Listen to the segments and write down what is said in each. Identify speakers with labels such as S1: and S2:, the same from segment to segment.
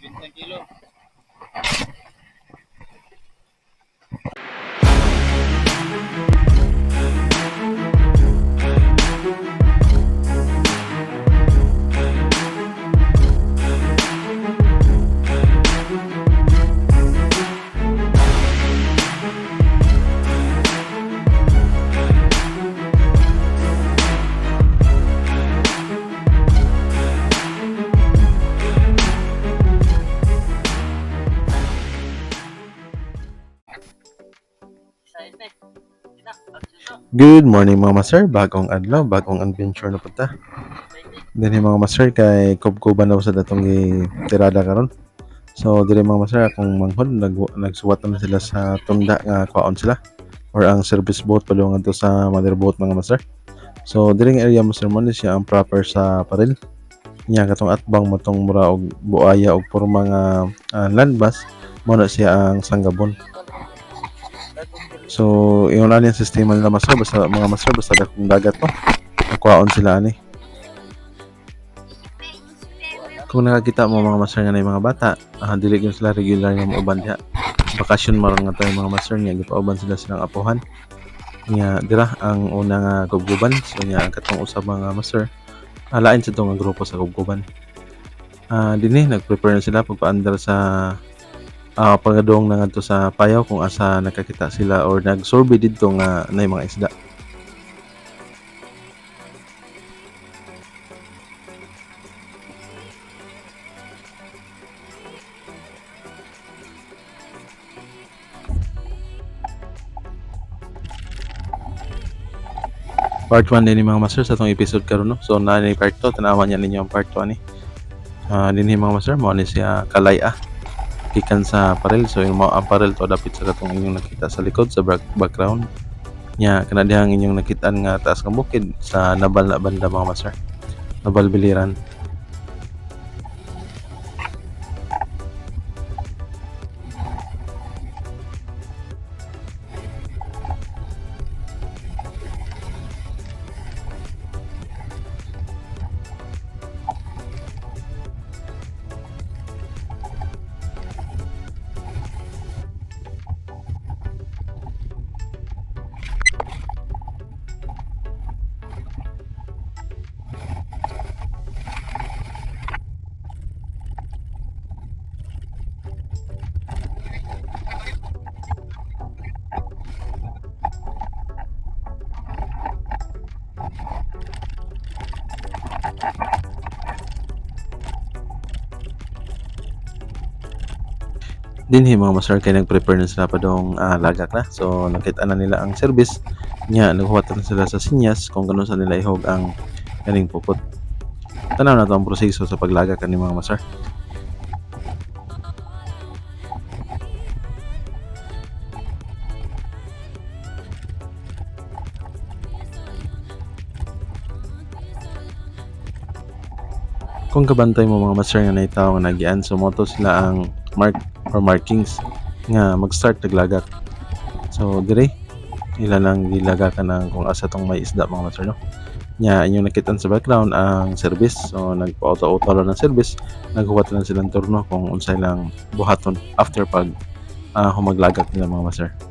S1: 120 kilos
S2: Good morning mga master, bagong adlaw, bagong adventure na punta. Din mga master kay kubkuban daw sa datong tirada karon. So dire mga master akong manghod nag nagsuwat na sila sa tunda nga kwaon sila or ang service boat padung to sa mother boat mga master. So dire nga area master man siya ang proper sa paril. Nya katong atbang mo tong mura og buaya og porma nga ah, land bus mo na siya ang sanggabon. So, yung ano yung sistema nila master, basta mga master, basta dakong dagat to. Nakwaon sila ani. Kung nakakita mo mga master nga na mga bata, ah, dili yun sila regular nga mauban diha. Bakasyon maron nga tayo mga master nga gipauban sila silang apuhan. Nya dira ang una nga gubguban, so nya ang katong usab mga master. Alain sa itong grupo sa gubguban. Ah, dinhi nagprepare na sila pagpaandar sa ah pagadong na ngadto sa payaw kung asa nakakita sila or nag-survey didto nga na mga isda. Part 1 din mga master sa itong episode karon no. So na ni part 2 tanawa niya ninyo ang part 2 ni. Ah dinhi mga master mo ni siya kalaya gikan sa parel so yung mga apparel to dapit sa katong inyong nakita sa likod sa back- background. Nya kana dihang inyong nakitaan nga taas nga bukid sa nabal na banda mga master nabal biliran dinhi mga master kay nag-prepare na sila pa dong ah, lagak na so nakita na nila ang service. Nya naghuwat na sila sa sinyas kung ganun sa nila ihog ang kaning pupot. Tanaw na to proseso sa paglagak ni mga master. Kung kabantay mo mga master nga naitaw nga nagian so moto sila ang mark or markings nga mag-start naglagak so dire ila lang gilagakan ng kung asa tong may isda mga master no? Nya inyong nakitan sa background ang service. So nagpa-auto-auto lang ng service. Naghuwat lang silang turno kung unsay lang buhaton after pag ah, humaglagak nila mga master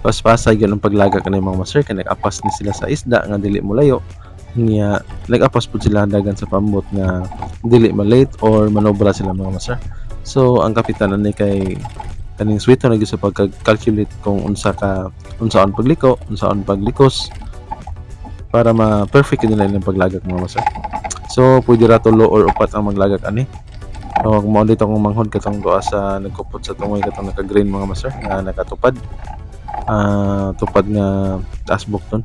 S2: paspasay yun ang paglagak ng mga master kay nag-apas ni sila sa isda nga dili mo layo. Niya nag-apas pud sila dagan sa pamot nga dili malate or manobra sila mga master. So ang kapitan ni kay kaning sweet na sa pagka-calculate kung unsa ka unsaon pagliko unsaon paglikos para ma-perfect nila yung paglagak mga master. So pwede ra tulo or upat ang maglagak ani? So, mo dito kung manghod katong doa sa nagkupot sa tungoy katong naka-green mga master nga nakatupad ah tupad nga taas bukton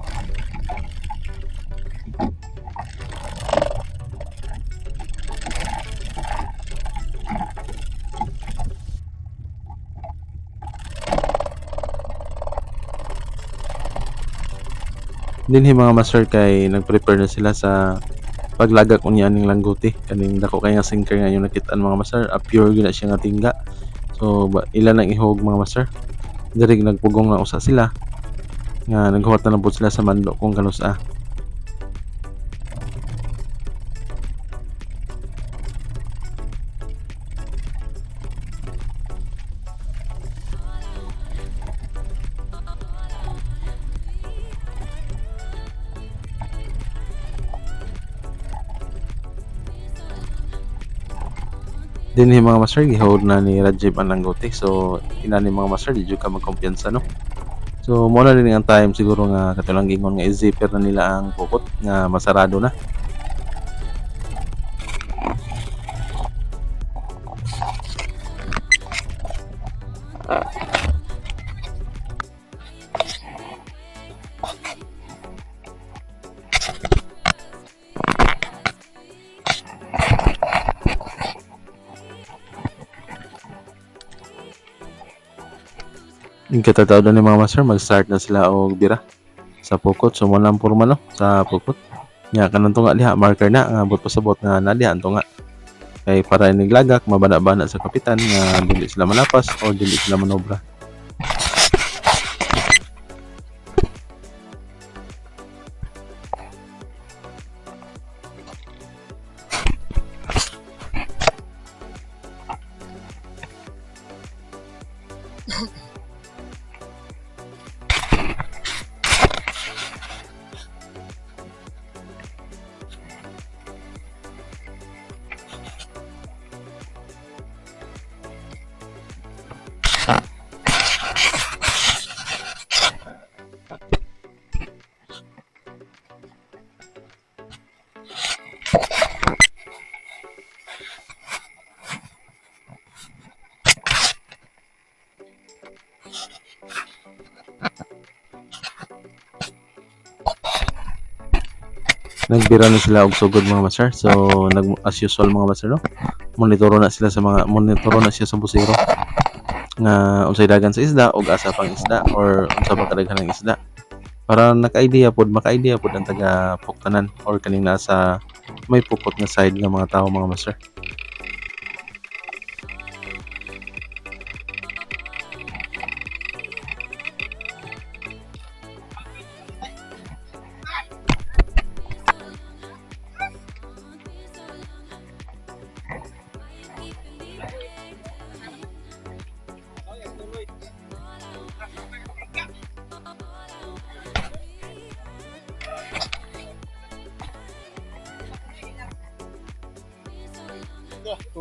S2: Dinhi mga master kay nag-prepare na sila sa paglagak unya ning langguti. Kaning dako kay nga sinker nga yung nakitaan mga master. A pure gyud siya nga tingga. So ba, ilan ang ihog mga master diri nagpugong na usa sila. Nga naghuwat na pud sila sa mando kung kanusa dinhi mga master gihold na ni Rajib ang langguti so ina ni mga master di ka magkumpiyansa no? So mo na rin ang time siguro nga katulang gingon nga i-zipper na nila ang pukot nga masarado na Yung katataw ni mga master, mag-start na sila og bira sa pukot. So, lang purma no, sa pukot. Nga, kanang tunga diha, marker na, nga bot pasabot nga na diha, tunga. Kay para iniglagak, mabana-bana sa kapitan, nga dili sila malapas o dili sila manobra. Nagbira na sila og sugod mga master. So nag as usual mga master no. Monitoro na sila sa mga monitoro na siya sa busero nga unsay dagan sa isda og asa pang isda or unsa ba kadaghan ng isda. Para naka-idea pod, maka-idea pod ang taga puktanan or kaning nasa may pukot nga side ng mga tao mga master.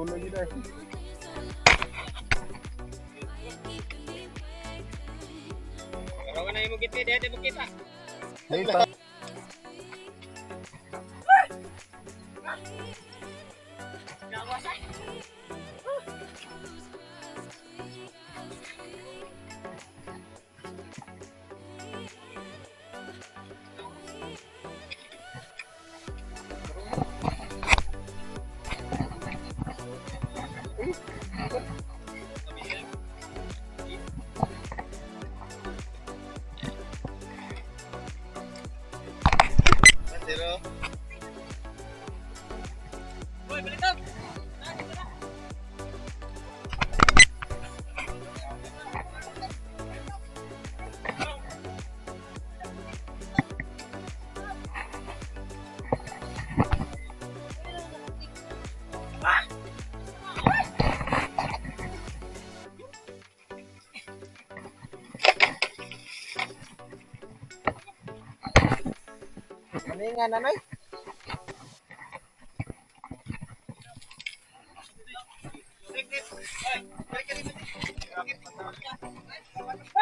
S1: Tuloy yun eh.
S3: Karoon na yung mugit ni Dede Bukita.
S1: Dito.
S3: Wait, Boy, balik!
S1: Ano nga nanay?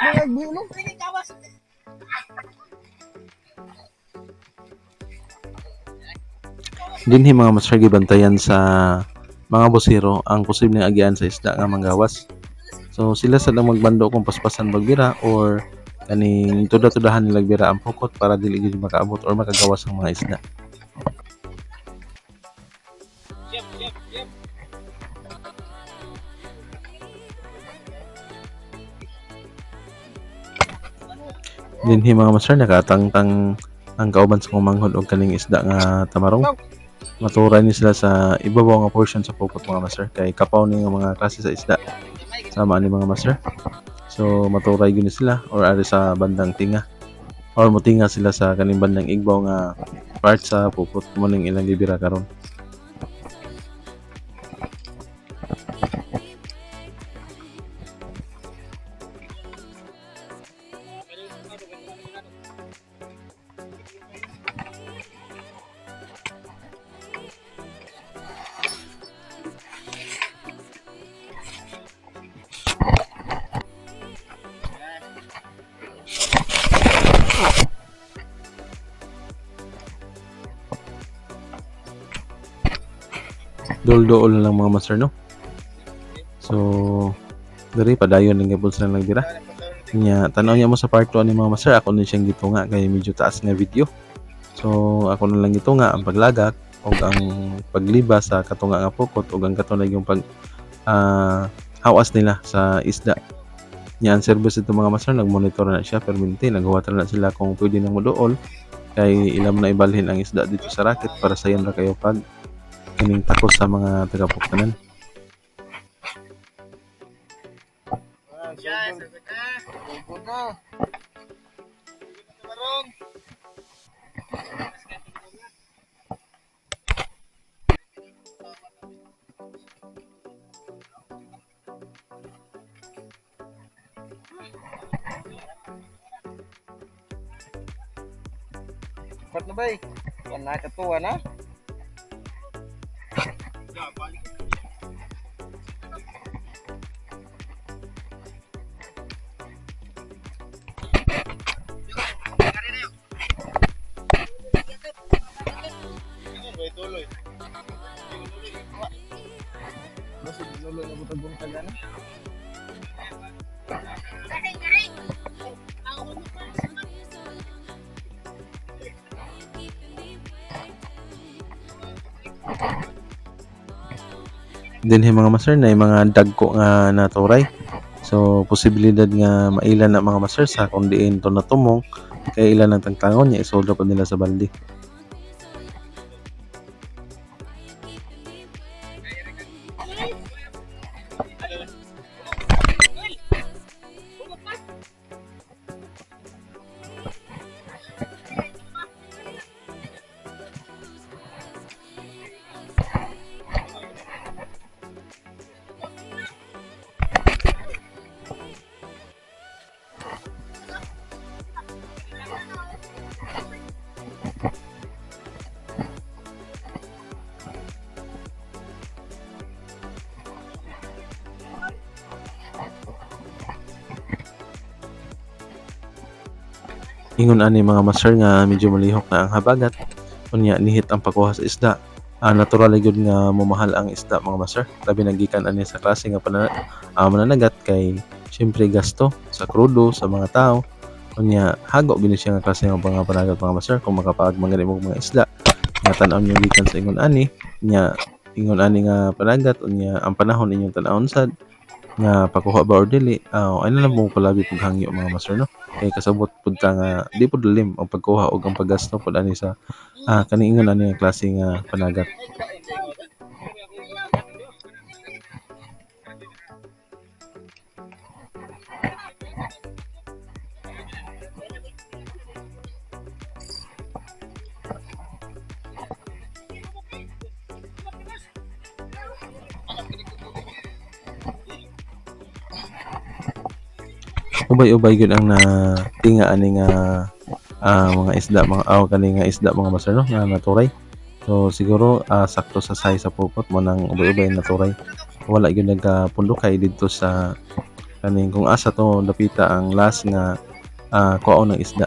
S1: May agbulo.
S2: dinhi mga master gibantayan sa mga bosero ang posibleng agian sa isda nga manggawas. So sila sa magbando kung paspasan bagbira or kaning tuda-tudahan nilang bira ang pukot para dili gid makaabot or makagawas ang mga isda. Dinhi mga master nakatangtang ang kauban sa kumanghod og kaning isda nga tamarong. Maturay ni sila sa ibabaw nga portion sa pupot mga master. Kay kapaw ni nga mga klase sa isda. Sama ni mga master so maturay gyud sila or ari sa bandang tinga. Or mutinga sila sa kaning bandang igbaw nga part sa pupot mo ning ilang gibira karon dol-dool na lang mga master no? So diri padayon lang gyud sila nagbira. Nya tanaw niya mo sa part 2 ni mga master. Ako na siyang gitunga kay medyo taas nga video. So ako na lang gitunga ang paglagak o ang pagliba sa katunga nga pukot o ang katunay yung pag ah, hawas nila sa isda. Nya ang service ito mga master nagmonitor na siya permanente. Naghuwatan na sila kung pwede nang moduol kay ilam na ibalhin ang isda dito sa racket para sayon ra kayo pag kining takos sa mga
S3: na. Tamarong.
S1: Ba't na ba eh? Yan nakatuwa na.
S2: Din yung mga master na mga dagko nga naturay. So posibilidad nga mailan na mga master sa kung diin to natumong kay ilan ang tangtangon niya isoldo pa nila sa balde ingon ani mga master nga medyo malihok na ang habagat. Unya nihit ang pagkuha sa isda. Ah, natural gyud nga mamahal ang isda mga master. Labi nagikan ani sa klase nga pana, ah, mananagat kay syempre gasto sa krudo sa mga tao. Unya hago gini siya nga klase nga mga panagat mga master kung makapaag mga mo mga isda. Nga tan-aw niyo gikan sa ingon ani nya ingon ani nga panagat unya ang panahon inyong tan-awon sad nga pakuha ba or dili? Ah ano lang mo palabi pag hangyo mga master no kay kasabot pud ta nga di pud lim ang pagkuha og ang paggasto pud ani sa ah kani ingon ani nga klase nga panagat ubay-ubay gyud ang na tinga ani nga ah, mga isda mga aw kani nga isda mga master no nga naturay. So siguro ah, sakto sa size sa pupot mo nang ubay-ubay na naturay. Wala gyud nagkapundo kay didto sa kaning kung asa to dapita ang last nga ah, kuaon ng isda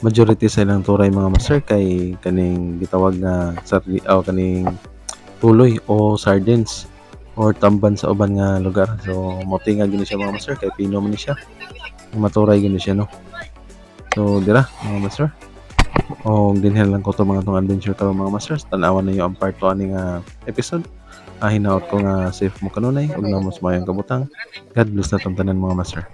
S2: majority sa ilang turay mga master kay kaning gitawag nga sardi o kaning tuloy o sardines or tamban sa uban nga lugar. So moti nga gini siya mga master kay pino man siya. Maturay gini siya no? So dira mga master. O dinhel lang ko to mga tong adventure karon mga masters tanawan ninyo ang part 2 ani nga episode. Ah hinaot ko nga safe mo kanunay. Ug namos mayong kabutang. God bless na tong tanan mga master